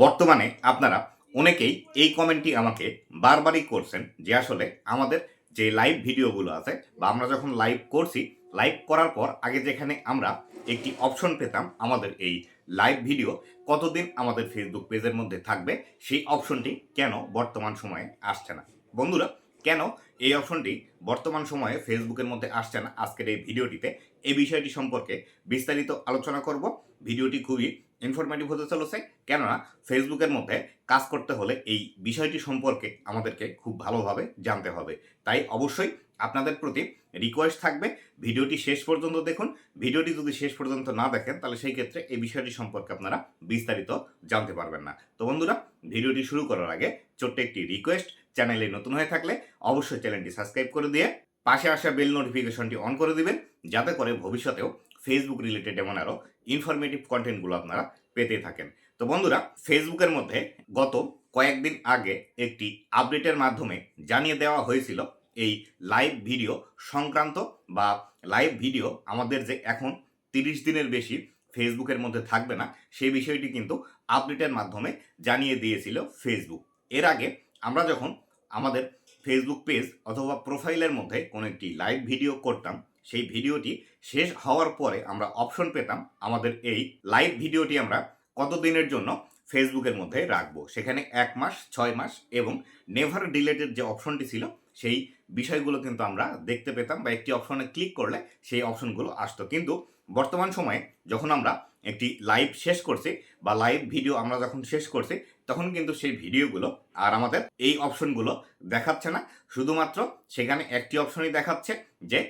বর্তমানে আপনারা অনেকেই এই কমেন্টটি আমাকে বারবারই করছেন যে আসলে আমাদের যে লাইভ ভিডিওগুলো আছে বা আমরা যখন লাইভ করছি লাইভ করার পর আগে যেখানে আমরা একটি অপশন পেতাম আমাদের এই লাইভ ভিডিও কতদিন আমাদের ফেসবুক পেজের মধ্যে থাকবে, সেই অপশনটি কেন বর্তমান সময়ে আসছে না? বন্ধুরা, কেন এই অপশনটি বর্তমান সময়ে ফেসবুকের মধ্যে আসছে না? আজকের এই ভিডিওটিতে এই বিষয়টি সম্পর্কে বিস্তারিত আলোচনা করব। ভিডিওটি খুবই ইনফরমেটিভ হতে চলেছে। কেননা ফেসবুকের মধ্যে কাজ করতে হলে এই বিষয়টি সম্পর্কে আমাদেরকে খুব ভালোভাবে জানতে হবে। তাই অবশ্যই আপনাদের প্রতি রিকোয়েস্ট থাকবে। ভিডিওটি শেষ পর্যন্ত দেখুন। ভিডিওটি যদি শেষ পর্যন্ত না দেখেন, তাহলে সেই ক্ষেত্রে এই বিষয়টি সম্পর্কে আপনারা বিস্তারিত জানতে পারবেন না। তো বন্ধুরা, ভিডিওটি শুরু করার আগে ছোট্ট একটি রিকোয়েস্ট চ্যানেলে নতুন হয়ে থাকলে অবশ্যই চ্যানেলটি সাবস্ক্রাইব করে দিয়ে পাশে আসা বেল নোটিফিকেশনটি অন করে দিবেন, যাতে করে ভবিষ্যতেও ফেসবুক রিলেটেড এমন আরও ইনফরমেটিভ কন্টেন্টগুলো আপনারা পেতে থাকেন। তো বন্ধুরা ফেসবুকের মধ্যে গত কয়েকদিন আগে একটি আপডেটের মাধ্যমে জানিয়ে দেওয়া হয়েছিল এই লাইভ ভিডিও সংক্রান্ত বা লাইভ ভিডিও আমাদের যে এখন তিরিশ দিনের বেশি ফেসবুকের মধ্যে থাকবে না, সেই বিষয়টি কিন্তু আপডেটের মাধ্যমে জানিয়ে দিয়েছিল ফেসবুক এর আগে আমরা যখন আমাদের ফেসবুক পেজ অথবা প্রোফাইলের মধ্যে কোনো একটি লাইভ ভিডিও করতাম সেই ভিডিওটি শেষ হওয়ার পরে আমরা অপশন পেতাম, আমাদের এই লাইভ ভিডিওটি আমরা কত দিনের জন্য ফেসবুকের মধ্যে রাখব? সেখানে এক মাস, ছয় মাস এবং নেভার ডিলেটেড যে অপশনটি ছিল, সেই বিষয়গুলো কিন্তু আমরা দেখতে পেতাম বা একটি অপশনে ক্লিক করলে সেই অপশনগুলো আসতো। কিন্তু বর্তমান সময়ে যখন আমরা একটি লাইভ শেষ করছি বা লাইভ ভিডিও আমরা যখন শেষ করছি, তখন কিন্তু সেই ভিডিওগুলো আর আমাদের এই অপশনগুলো দেখাচ্ছে না। শুধুমাত্র সেখানে একটি অপশনই দেখাচ্ছে যে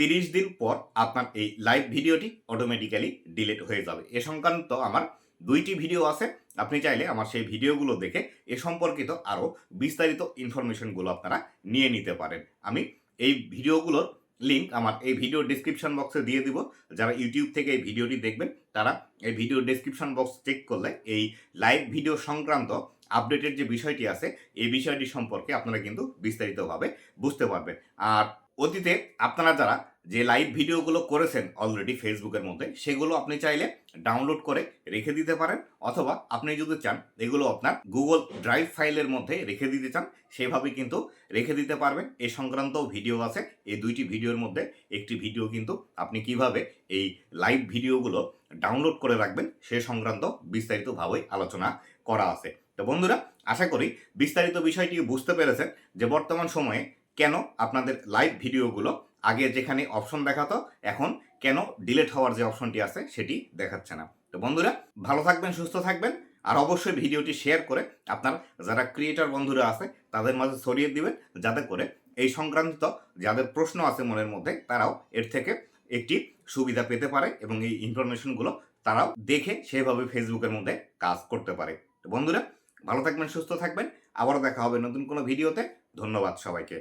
তিরিশ দিন পর আপনার এই লাইভ ভিডিওটি অটোমেটিক্যালি ডিলিট হয়ে যাবে। এ সংক্রান্ত আমার দুইটি ভিডিও আছে। আপনি চাইলে আমার সেই ভিডিওগুলো দেখে এ সম্পর্কিত আরও বিস্তারিত ইনফরমেশনগুলো আপনারা নিয়ে নিতে পারেন। আমি এই ভিডিওগুলোর লিঙ্ক আমার এই ভিডিও ডিসক্রিপশন বক্সে দিয়ে দিব। যারা ইউটিউব থেকে এই ভিডিওটি দেখবেন, তারা এই ভিডিও ডিসক্রিপশন বক্স চেক করলে এই লাইভ ভিডিও সংক্রান্ত আপডেটের যে বিষয়টি আছে, এই বিষয়টি সম্পর্কে আপনারা কিন্তু বিস্তারিতভাবে বুঝতে পারবেন। আর অতীতে আপনারা যারা যে লাইভ ভিডিওগুলো করেছেন অলরেডি ফেসবুকের মধ্যে, সেগুলো আপনি চাইলে ডাউনলোড করে রেখে দিতে পারেন। অথবা আপনি যদি চান, এগুলো আপনার গুগল ড্রাইভ ফাইলের মধ্যে রেখে দিতে চান, সেভাবে কিন্তু রেখে দিতে পারবেন। এ সংক্রান্ত ভিডিও আছে। এই দুইটি ভিডিওর মধ্যে একটি ভিডিও কিন্তু আপনি কীভাবে এই লাইভ ভিডিওগুলো ডাউনলোড করে রাখবেন, সে সংক্রান্ত বিস্তারিতভাবেই আলোচনা করা আছে। তো বন্ধুরা, আশা করি বিস্তারিত বিষয়টি বুঝতে পেরেছেন যে বর্তমান সময়ে কেন আপনাদের লাইভ ভিডিওগুলো আগে যেখানে অপশন দেখাতো, এখন কেন ডিলেট হওয়ার যে অপশনটি আছে সেটি দেখাচ্ছে না। তো বন্ধুরা, ভালো থাকবেন, সুস্থ থাকবেন, আর অবশ্যই ভিডিওটি শেয়ার করে আপনার যারা ক্রিয়েটার বন্ধুরা আছে, তাদের মাঝে ছড়িয়ে দিবেন, যাতে করে এই সংক্রান্ত যাদের প্রশ্ন আছে মনের মধ্যে, তারাও এর থেকে একটি সুবিধা পেতে পারে এবং এই ইনফরমেশনগুলো তারাও দেখে সেভাবে ফেসবুকের মধ্যে কাজ করতে পারে। তো বন্ধুরা, ভালো থাকবেন, সুস্থ থাকবেন, আবারও দেখা হবে নতুন কোনো ভিডিওতে। ধন্যবাদ সবাইকে।